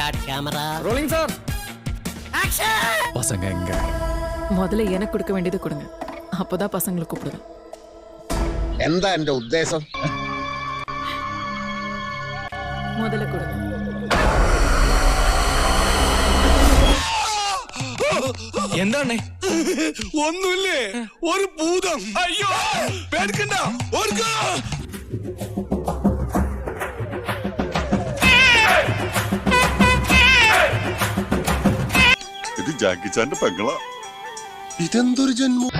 Start camera rolling sir பசங்க எங்க முதல்ல எனக்கு கொடுக்க வேண்டியது கொடுங்க அப்போதான் பசங்களை கூப்பிடுவேன் എന്താ എന്റെ ഉദ്ദേശം முதல்ல கொடுங்க എന്താണ് ഒന്നുമില്ലേ ഒരു ഭൂതം അയ്യോ പേടിക്കണ്ട ഓർക്കോ ഇത് ജാക്കി ചാന്റെ പെങ്ങളാ. ഇതെന്തൊരു ജന്മം?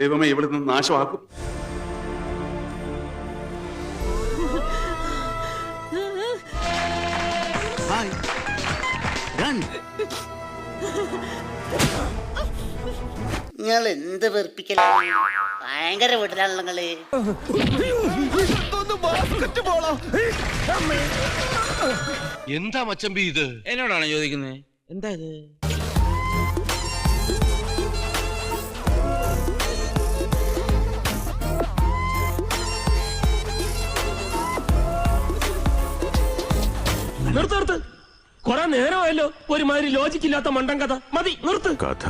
ദൈവമേ ഇവിടെ നിന്ന് നാശമാക്കും. നിങ്ങൾ എന്ത് വെറുപ്പിക്കലാണ് ഭയങ്കര വീട്ടിലാണല്ലോ നിങ്ങൾ. എന്താ മച്ചമ്പി ഇത്? എന്നോടാണ് ചോദിക്കുന്നത് എന്താ ഇത്? കൊറേ നേരമായല്ലോ ഒരുമാതിരി ലോജിക് ഇല്ലാത്ത മണ്ടൻ കഥ മതി നിർത്ത് കഥ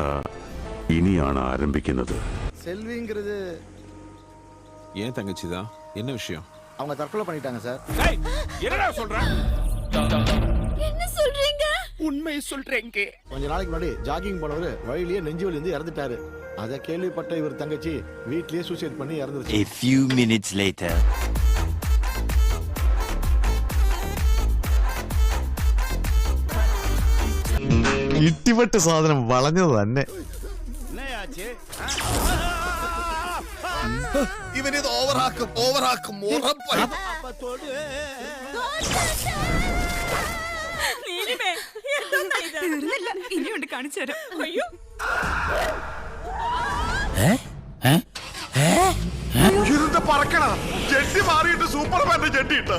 ഇനിയാണ് ആരംഭിക്കുന്നത് செல்விங்கிறது ஏன் தங்கச்சிதா என்ன விஷயம் அவங்க தற்கொலை பண்ணிட்டாங்க சார் என்னடா சொல்ற உண்மை சொல்றேங்க கொஞ்ச நாளைக்கு முன்னாடி ஜாகிங் போனவர் வழியிலேயே நெஞ்சு வலி வந்து இறந்துட்டாரு அதை கேள்விப்பட்ட இவர் தங்கச்சி வீட்லயே சூசைட் பண்ணி இறந்துருச்சு A few minutes later. ഇട്ടിപ്പെട്ട് സാധനം വളഞ്ഞത് തന്നെ. ഇവനിത് ഓവറാക്കും ഓവറാക്കും ഇനിയുണ്ട് കാണിച്ചു തരാം. അയ്യോ. ഇത് പറക്കണ. ജെട്ടി മാറിയിട്ട് സൂപ്പർമാന്റെ ജെട്ടി ഇട്ട.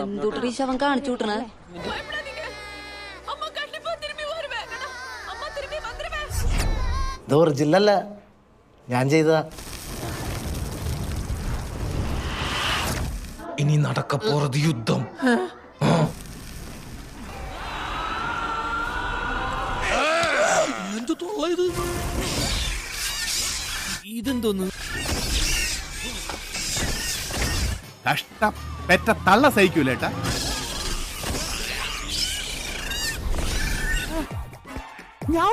എന്തുട്ടീശവൻ കാണിച്ചു വിട്ടണ? ഇത് ഒറിജിനല്ല ഞാൻ ചെയ്തതാ. ഇനി നടക്ക പോறது യുദ്ധം. ഇതെന്തോന്ന്? കഷ്ടം പെറ്റ തള്ള സഹിക്കൂലേട്ടാ ഞാൻ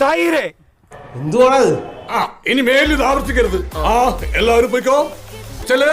അവമാനിക്കുവാണെന്നേ ആ ഇനി മേലിൽ ഇത് ആവർത്തിക്കരുത്. ആ എല്ലാവരും പോയിക്കോ. ചെല്ലേ.